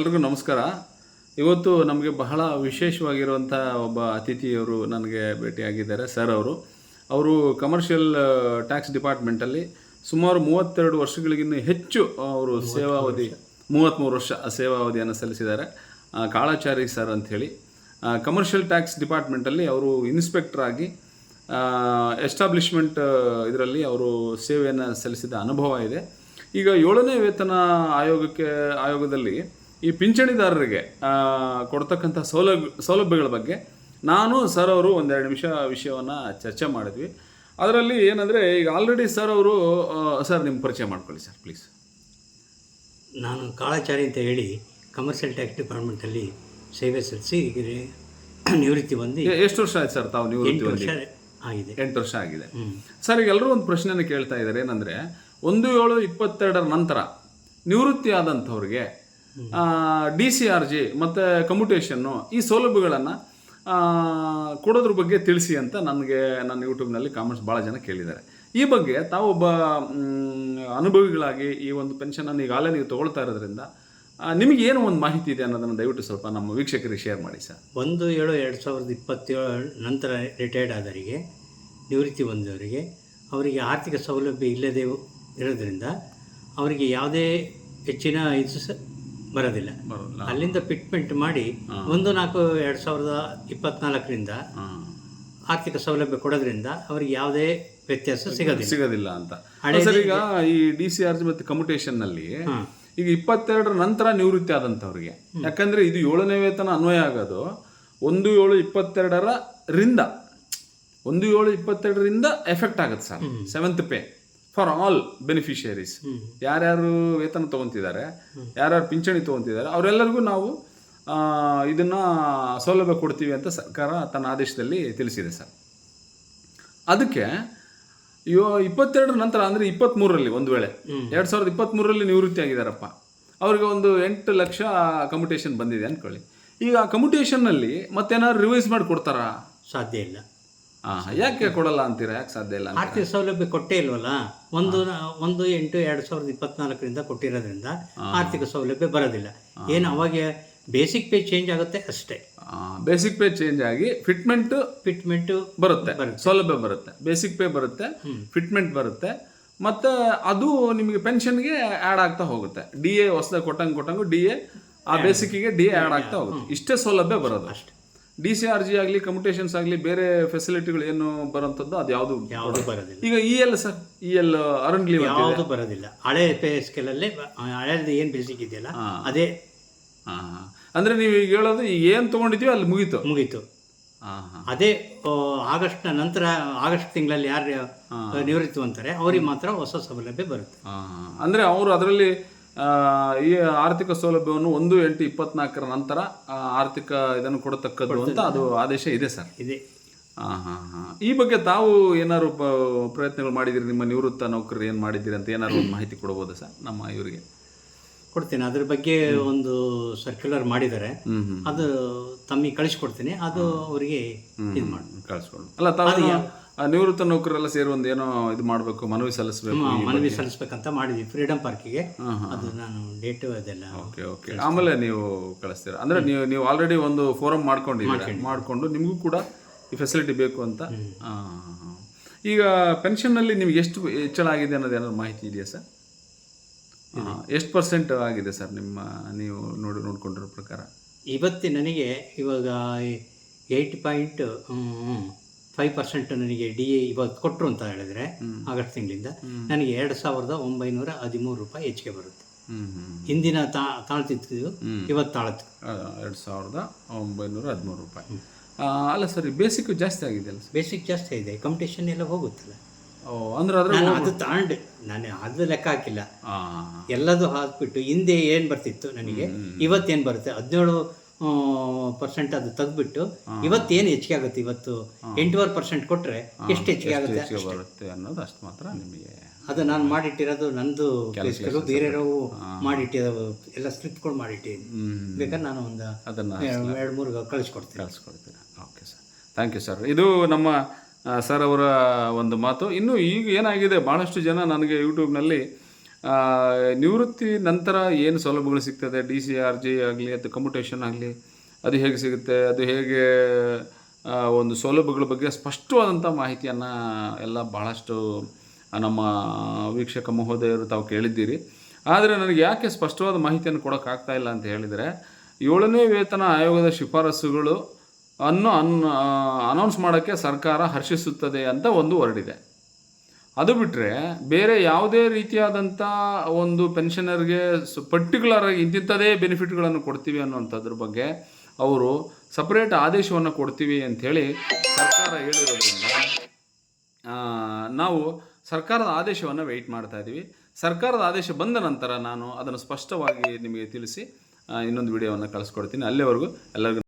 ಎಲ್ರಿಗೂ ನಮಸ್ಕಾರ. ಇವತ್ತು ನಮಗೆ ಬಹಳ ವಿಶೇಷವಾಗಿರುವಂಥ ಒಬ್ಬ ಅತಿಥಿಯವರು ನನಗೆ ಭೇಟಿಯಾಗಿದ್ದಾರೆ ಸರ್ ಅವರು. ಅವರು ಕಮರ್ಷಿಯಲ್ ಟ್ಯಾಕ್ಸ್ ಡಿಪಾರ್ಟ್ಮೆಂಟಲ್ಲಿ ಸುಮಾರು ಮೂವತ್ತೆರಡು ವರ್ಷಗಳಿಗಿಂತ ಹೆಚ್ಚು ಅವರು ಸೇವಾವಧಿ ಮೂವತ್ತ್ಮೂರು ವರ್ಷ ಸೇವಾವಧಿಯನ್ನು ಸಲ್ಲಿಸಿದ್ದಾರೆ. ಕಾಳಾಚಾರಿ ಸರ್ ಅಂಥೇಳಿ ಕಮರ್ಷಿಯಲ್ ಟ್ಯಾಕ್ಸ್ ಡಿಪಾರ್ಟ್ಮೆಂಟಲ್ಲಿ ಅವರು ಇನ್ಸ್ಪೆಕ್ಟರ್ ಆಗಿ ಎಸ್ಟಾಬ್ಲಿಷ್ಮೆಂಟ್ ಇದರಲ್ಲಿ ಅವರು ಸೇವೆಯನ್ನು ಸಲ್ಲಿಸಿದ ಅನುಭವ ಇದೆ. ಈಗ ಏಳನೇ ವೇತನ ಆಯೋಗಕ್ಕೆ ಆಯೋಗದಲ್ಲಿ ಈ ಪಿಂಚಣಿದಾರರಿಗೆ ಕೊಡ್ತಕ್ಕಂಥ ಸೌಲಭ್ಯ ಸೌಲಭ್ಯಗಳ ಬಗ್ಗೆ ನಾನು ಸರ್ ಅವರು ಒಂದೆರಡು ನಿಮಿಷ ವಿಷಯವನ್ನು ಚರ್ಚೆ ಮಾಡಿದ್ವಿ. ಅದರಲ್ಲಿ ಏನಂದರೆ ಈಗ ಆಲ್ರೆಡಿ ಸರ್ ಅವರು ಸರ್ ನಿಮ್ಮ ಪರಿಚಯ ಮಾಡ್ಕೊಳ್ಳಿ ಸರ್ ಪ್ಲೀಸ್ ನಾನು ಕಾಳಾಚಾರಿ ಅಂತ ಹೇಳಿ ಕಮರ್ಷಿಯಲ್ ಟ್ಯಾಕ್ಸ್ ಡಿಪಾರ್ಟ್ಮೆಂಟಲ್ಲಿ ಸೇವೆ ಸಲ್ಲಿಸಿ ಈಗ ನಿವೃತ್ತಿ ಬಂದು ಎಷ್ಟು ವರ್ಷ ಆಯ್ತು ಸರ್ ತಾವು ನಿವೃತ್ತಿ ವರ್ಷ ಆಗಿದೆ. ಎಂಟು ವರ್ಷ ಆಗಿದೆ. ಸರ್ ಈಗ ಎಲ್ಲರೂ ಒಂದು ಪ್ರಶ್ನೆಯನ್ನು ಕೇಳ್ತಾ ಇದ್ದಾರೆ ಏನಂದರೆ ಒಂದು ಏಳು ಇಪ್ಪತ್ತೆರಡರ ನಂತರ ನಿವೃತ್ತಿ ಆದಂಥವ್ರಿಗೆ ಡಿ ಸಿ ಆರ್ ಜಿ ಮತ್ತು ಕಮ್ಯುಟೇಷನ್ನು ಈ ಸೌಲಭ್ಯಗಳನ್ನು ಕೊಡೋದ್ರ ಬಗ್ಗೆ ತಿಳಿಸಿ ಅಂತ ನನಗೆ ನನ್ನ ಯೂಟ್ಯೂಬ್ನಲ್ಲಿ ಕಾಮೆಂಟ್ಸ್ ಭಾಳ ಜನ ಕೇಳಿದ್ದಾರೆ. ಈ ಬಗ್ಗೆ ತಾವೊಬ್ಬ ಅನುಭವಿಗಳಾಗಿ ಈ ಒಂದು ಪೆನ್ಷನನ್ನು ಈಗಾಗಲೇ ನೀವು ತೊಗೊಳ್ತಾ ಇರೋದ್ರಿಂದ ನಿಮಗೆ ಏನು ಒಂದು ಮಾಹಿತಿ ಇದೆ ಅನ್ನೋದನ್ನು ದಯವಿಟ್ಟು ಸ್ವಲ್ಪ ನಮ್ಮ ವೀಕ್ಷಕರಿಗೆ ಶೇರ್ ಮಾಡಿ ಸರ್. ಒಂದು ಏಳು ಎರಡು ಸಾವಿರದ ಇಪ್ಪತ್ತೇಳು ನಂತರ ರಿಟೈರ್ಡ್ ಆದವರಿಗೆ, ನಿವೃತ್ತಿ ಹೊಂದಿದವರಿಗೆ ಅವರಿಗೆ ಆರ್ಥಿಕ ಸೌಲಭ್ಯ ಇಲ್ಲದೆ ಇರೋದ್ರಿಂದ, ಅವರಿಗೆ ಯಾವುದೇ ಹೆಚ್ಚಿನ ಇದು ಬರೋದಿಲ್ಲ. ಅಲ್ಲಿಂದ ಫಿಟ್ಮೆಂಟ್ ಮಾಡಿ ಒಂದು ನಾಲ್ಕು ಎರಡು ಸಾವಿರದ ಇಪ್ಪತ್ನಾಲ್ಕರಿಂದ ಆರ್ಥಿಕ ಸೌಲಭ್ಯ ಕೊಡೋದ್ರಿಂದ ಅವ್ರಿಗೆ ಯಾವುದೇ ವ್ಯತ್ಯಾಸ ಸಿಗೋದಿಲ್ಲ. ಸಿಗೋದಿಲ್ಲ. ಅಂತ. ಸರ್ ಈಗ ಈ ಡಿ ಸಿ ಆರ್ ಜಿ ಮತ್ತು ಕಮ್ಯುಟೇಷನ್ನಲ್ಲಿ ಈಗ ಇಪ್ಪತ್ತೆರಡರ ನಂತರ ನಿವೃತ್ತಿ ಆದಂಥವ್ರಿಗೆ. ಯಾಕಂದರೆ ಇದು ಏಳನೇ ವೇತನ ಅನ್ವಯ ಆಗೋದು. ಒಂದು ಏಳು ಇಪ್ಪತ್ತೆರಡರ ರಿಂದ ಒಂದು ಏಳು ಇಪ್ಪತ್ತೆರಡರಿಂದ ಎಫೆಕ್ಟ್ ಆಗುತ್ತೆ sir. Seventh pay for all beneficiaries. ಯಾರ್ಯಾರು ವೇತನ ತಗೊಂತಿದ್ದಾರೆ ಯಾರ್ಯಾರು ಪಿಂಚಣಿ ತಗೊಂತಿದ್ದಾರೆ ಅವರೆಲ್ಲರಿಗೂ ನಾವು ಇದನ್ನ ಸೌಲಭ್ಯ ಕೊಡ್ತೀವಿ ಅಂತ ಸರ್ಕಾರ ತನ್ನ ಆದೇಶದಲ್ಲಿ ತಿಳಿಸಿದೆ ಸರ್. ಅದಕ್ಕೆ ಇವ ಇಪ್ಪತ್ತೆರಡರ ನಂತರ ಅಂದರೆ ಇಪ್ಪತ್ತ್ಮೂರರಲ್ಲಿ ಒಂದು ವೇಳೆ ಎರಡು ಸಾವಿರದ ಇಪ್ಪತ್ತ್ಮೂರರಲ್ಲಿ ನಿವೃತ್ತಿ ಆಗಿದ್ದಾರಪ್ಪ ಅವ್ರಿಗೆ ಒಂದು ಎಂಟು ಲಕ್ಷ ಕಮ್ಯುಟೇಷನ್ ಬಂದಿದೆ ಅಂದ್ಕೊಳ್ಳಿ. ಈಗ ಆ ಕಮ್ಯುಟೇಷನ್ನಲ್ಲಿ ಮತ್ತೇನಾದ್ರು ರಿವೈಸ್ ಮಾಡಿ ಕೊಡ್ತಾರಾ? ಸಾಧ್ಯ ಇಲ್ಲ. ಯಾಕೆ ಕೊಡಲ್ಲ ಅಂತೀರಾ? ಯಾಕೆ ಸಾಧ್ಯ ಇಲ್ಲ ಆರ್ಥಿಕ ಸೌಲಭ್ಯ ಕೊಟ್ಟೇ ಇಲ್ವಲ್ಲ? ಒಂದು ಒಂದು ಎಂಟು ಎರಡು ಸಾವಿರದ ಇಪ್ಪತ್ನಾಲ್ಕರಿಂದ ಕೊಟ್ಟಿರೋದ್ರಿಂದ ಆರ್ಥಿಕ ಸೌಲಭ್ಯ ಬರೋದಿಲ್ಲ. ಏನು ಅವಾಗ ಬೇಸಿಕ್ ಪೇ ಚೇಂಜ್ ಆಗುತ್ತೆ ಅಷ್ಟೇ. ಬೇಸಿಕ್ ಪೇ ಚೇಂಜ್ ಆಗಿ ಫಿಟ್ಮೆಂಟ್ ಫಿಟ್ಮೆಂಟ್ ಬರುತ್ತೆ ಸೌಲಭ್ಯ ಬರುತ್ತೆ. ಬೇಸಿಕ್ ಪೇ ಬರುತ್ತೆ ಫಿಟ್ಮೆಂಟ್ ಬರುತ್ತೆ. ಮತ್ತೆ ಅದು ನಿಮಗೆ ಪೆನ್ಷನ್ಗೆ ಆ್ಯಡ್ ಆಗ್ತಾ ಹೋಗುತ್ತೆ. ಡಿ ಎ ಹೊಸದಾಗಿ ಕೊಟ್ಟಂಗೆ ಕೊಟ್ಟಂಗು ಡಿ ಎ ಆ ಬೇಸಿಕ್ಕಿಗೆ ಡಿ ಎ ಆ್ಯಡ್ ಆಗ್ತಾ ಹೋಗುತ್ತೆ. ಇಷ್ಟೇ ಸೌಲಭ್ಯ ಬರೋದು. ಅಷ್ಟೇ. ಡಿ ಸಿ ಆರ್ ಜಿ ಆಗಲಿ ಕಮ್ಯುಟೇಷನ್ಸ್ ಆಗಲಿ ಬೇರೆ ಫೆಸಿಲಿಟಿಗಳು ಏನು ಬರೋಂಥದ್ದು ಅದು ಯಾವುದು ಯಾವುದು ಬರೋದಿಲ್ಲ. ಈಗ E L sir E L earned leave ಯಾವುದು ಬರೋದಿಲ್ಲ. ಹಳೆ ಪೇ ಸ್ಕೇಲಲ್ಲಿ ಹಳೆದು ಏನು ಬೇಸಿಕ್ ಇದೆಯಲ್ಲ ಅದೇ ಹಾಂ ಅಂದರೆ ನೀವು ಈಗ ಹೇಳೋದು ಈಗ ಏನು ತೊಗೊಂಡಿದ್ದೀವಿ ಅಲ್ಲಿ ಮುಗೀತು. ಮುಗೀತು. ಅದೇ ಆಗಸ್ಟ್ನ ನಂತರ ಆಗಸ್ಟ್ ತಿಂಗಳಲ್ಲಿ ಯಾರು ನಿವೃತ್ತಿ ಅಂತಾರೆ ಅವ್ರಿಗೆ ಮಾತ್ರ ಹೊಸ ಸೌಲಭ್ಯ ಬರುತ್ತೆ. ಅಂದರೆ ಅವರು ಅದರಲ್ಲಿ ಈ ಆರ್ಥಿಕ ಸೌಲಭ್ಯವನ್ನು ಒಂದು ಎಂಟು ಇಪ್ಪತ್ನಾಲ್ಕರ ನಂತರ ಆರ್ಥಿಕ ಇದನ್ನು ಕೊಡತಕ್ಕದ್ದು ಅಂತ ಅದು ಆದೇಶ ಇದೆ ಸರ್. ಇದೆ. ಹಾಂ ಹಾಂ ಹಾಂ. ಈ ಬಗ್ಗೆ ತಾವು ಏನಾದ್ರು ಪ್ರಯತ್ನಗಳು ಮಾಡಿದಿರಿ ನಿಮ್ಮ ನಿವೃತ್ತ ನೌಕರರು ಏನು ಮಾಡಿದ್ದೀರಿ ಅಂತ ಏನಾದ್ರು ಒಂದು ಮಾಹಿತಿ ಕೊಡ್ಬೋದಾ ಸರ್ ನಮ್ಮ ಇವರಿಗೆ? ಕೊಡ್ತೀನಿ. ಅದ್ರ ಬಗ್ಗೆ ಒಂದು ಸರ್ಕ್ಯುಲರ್ ಮಾಡಿದ್ದಾರೆ. ಅದು ತಮ್ಮಿಗೆ ಕಳಿಸ್ಕೊಡ್ತೀನಿ. ಅದು ಅವರಿಗೆ ಇದು ಮಾಡಿ. ಕಳಿಸ್ಕೊಂಡು. ಅಲ್ಲ ತಾವು ನಿವೃತ್ತ ನೌಕರೆಲ್ಲ ಸೇರಿ ಒಂದು ಏನೋ ಇದು ಮಾಡಬೇಕು ಮನವಿ ಸಲ್ಲಿಸಬೇಕು ಮನವಿ ಸಲ್ಲಿಸ್ಬೇಕಂತ ಮಾಡಿದ್ವಿ. ಫ್ರೀಡಮ್ ಪಾರ್ಕಿಗೆ ಅದು ನಾನು ಡೇಟ್ ಅದೆಲ್ಲ ಓಕೆ ಓಕೆ. ಆಮೇಲೆ ನೀವು ಕಳಿಸ್ತೀರಾ? ಅಂದ್ರೆ ನೀವು ನೀವು ಆಲ್ರೆಡಿ ಒಂದು ಫೋರಮ್ ಮಾಡ್ಕೊಂಡಿದ್ದೀರಾ? ಮಾಡಿಕೊಂಡು ನಿಮಗೂ ಕೂಡ ಈ ಫೆಸಿಲಿಟಿ ಬೇಕು ಅಂತ? ಈಗ ಪೆನ್ಷನ್ನಲ್ಲಿ ನಿಮ್ಗೆ ಎಷ್ಟು ಹೆಚ್ಚಳ ಆಗಿದೆ ಅನ್ನೋದು ಏನಾದ್ರು ಮಾಹಿತಿ ಇದೆಯಾ ಸರ್? ಎಷ್ಟು ಪರ್ಸೆಂಟ್ ಆಗಿದೆ ಸರ್ ನಿಮ್ಮ ನೀವು ನೋಡಿ ನೋಡ್ಕೊಂಡಿರೋ ಪ್ರಕಾರ? ಇವತ್ತು ನನಗೆ ಇವಾಗ ಏಯ್ಟ್ ಪಾಯಿಂಟ್ ಫೈವ್ ಪರ್ಸೆಂಟ್ ನನಗೆ ಡಿ ಎ ಇವತ್ತು ಕೊಟ್ಟರು ಅಂತ ಹೇಳಿದ್ರೆ ಆಗಸ್ಟ್ ತಿಂಗಳಿಂದ ನನಗೆ ಎರಡು ಸಾವಿರದ ಒಂಬೈನೂರ ಹದಿಮೂರು ರೂಪಾಯಿ ಹೆಚ್ಚಿಗೆ ಬರುತ್ತೆ. ಹಿಂದಿನ ತಾ ತಾಳ್ತಿತ್ತು ಇವತ್ತು ತಾಳತ್ತು ಎರಡು ಸಾವಿರದ ಒಂಬೈನೂರ ಹದಿಮೂರು ರೂಪಾಯಿ. ಅಲ್ಲ ಸರ್ ಬೇಸಿಕ್ ಜಾಸ್ತಿ ಆಗಿದೆ ಅಲ್ಲ ಬೇಸಿಕ್ ಜಾಸ್ತಿ ಇದೆ ಕಾಂಪಿಟೇಷನ್ ಎಲ್ಲ ಹೋಗುತ್ತಲ್ಲ. ಅಂದ್ರೆ ನಾನು ಅದು ತಾಂಡೆ. ನಾನು ಅದು ಲೆಕ್ಕ ಹಾಕಿಲ್ಲ. ಎಲ್ಲದೂ ಹಾಕ್ಬಿಟ್ಟು ಹಿಂದೆ ಏನು ಬರ್ತಿತ್ತು ನನಗೆ? ಇವತ್ತೇನು ಬರುತ್ತೆ? ಹದಿನೇಳು ಪರ್ಸೆಂಟ್ ಅದು ತೆಗ್ದುಬಿಟ್ಟು ಇವತ್ತೇನು ಹೆಚ್ಚಿಗೆ ಆಗುತ್ತೆ ಇವತ್ತು? ಎಂಟೂವರೆ ಪರ್ಸೆಂಟ್ ಕೊಟ್ಟರೆ ಎಷ್ಟು ಹೆಚ್ಚಿಗೆ ಆಗುತ್ತೆ? ಬರುತ್ತೆ ಅನ್ನೋದು ಅಷ್ಟು ಮಾತ್ರ ನಿಮಗೆ ಅದು ನಾನು ಮಾಡಿಟ್ಟಿರೋದು ನಂದು ಬೇರೆ ಬೇರೆಯವರು ಮಾಡಿಟ್ಟಿರೋ ಎಲ್ಲ ಸ್ಲಿಪ್ಗಳು ಮಾಡಿಟ್ಟಿದ್ದೀನಿ. ಬೇಕಾದ್ರೆ ನಾನು ಒಂದು ಅದನ್ನು ಎರಡು ಮೂರು ಕಳಿಸ್ಕೊಡ್ತೀನಿ. ಕಳಿಸ್ಕೊಡ್ತೀನಿ. Okay sir. Thank you sir ಇದು ನಮ್ಮ ಸರ್ ಅವರ ಒಂದು ಮಾತು. ಇನ್ನು ಈಗ ಏನಾಗಿದೆ ಭಾಳಷ್ಟು ಜನ ನನಗೆ ಯೂಟ್ಯೂಬ್ನಲ್ಲಿ ನಿವೃತ್ತಿ ನಂತರ ಏನು ಸೌಲಭ್ಯಗಳು ಸಿಗ್ತದೆ, ಡಿ ಸಿ ಆರ್ ಜಿ ಆಗಲಿ ಅಥವಾ ಕಂಪ್ಯೂಟೇಷನ್ ಆಗಲಿ, ಅದು ಹೇಗೆ ಸಿಗುತ್ತೆ, ಅದು ಹೇಗೆ ಒಂದು ಸೌಲಭ್ಯಗಳ ಬಗ್ಗೆ ಸ್ಪಷ್ಟವಾದಂಥ ಮಾಹಿತಿಯನ್ನು ಎಲ್ಲ ಭಾಳಷ್ಟು ನಮ್ಮ ವೀಕ್ಷಕ ಮಹೋದಯರು ತಾವು ಕೇಳಿದ್ದೀರಿ. ಆದರೆ ನನಗೆ ಯಾಕೆ ಸ್ಪಷ್ಟವಾದ ಮಾಹಿತಿಯನ್ನು ಕೊಡೋಕ್ಕಾಗ್ತಾ ಇಲ್ಲ ಅಂತ ಹೇಳಿದರೆ, ಏಳನೇ ವೇತನ ಆಯೋಗದ ಶಿಫಾರಸುಗಳು ಅನ್ನು ಅನ್ ಅನೌನ್ಸ್ ಮಾಡೋಕ್ಕೆ ಸರ್ಕಾರ ಹರ್ಷಿಸುತ್ತದೆ ಅಂತ ಒಂದು ಹೊರಡಿದೆ ಅದು ಬಿಟ್ಟರೆ ಬೇರೆ ಯಾವುದೇ ರೀತಿಯಾದಂಥ ಒಂದು ಪೆನ್ಷನರ್ಗೆ ಪರ್ಟಿಕ್ಯುಲರ್ ಆಗಿ ಇಂತಿಂಥದೇ ಬೆನಿಫಿಟ್ಗಳನ್ನು ಕೊಡ್ತೀವಿ ಅನ್ನೋಂಥದ್ರ ಬಗ್ಗೆ ಅವರು ಸಪ್ರೇಟ್ ಆದೇಶವನ್ನು ಕೊಡ್ತೀವಿ ಅಂಥೇಳಿ ಸರ್ಕಾರ ಹೇಳಿರೋದ್ರಿಂದ ನಾವು ಸರ್ಕಾರದ ಆದೇಶವನ್ನು ವೆಯ್ಟ್ ಮಾಡ್ತಾ ಇದ್ದೀವಿ. ಸರ್ಕಾರದ ಆದೇಶ ಬಂದ ನಂತರ ನಾನು ಅದನ್ನು ಸ್ಪಷ್ಟವಾಗಿ ನಿಮಗೆ ತಿಳಿಸಿ ಇನ್ನೊಂದು ವಿಡಿಯೋವನ್ನು ಕಳಿಸ್ಕೊಡ್ತೀನಿ. ಅಲ್ಲಿವರೆಗೂ ಎಲ್ಲರಿಗೂ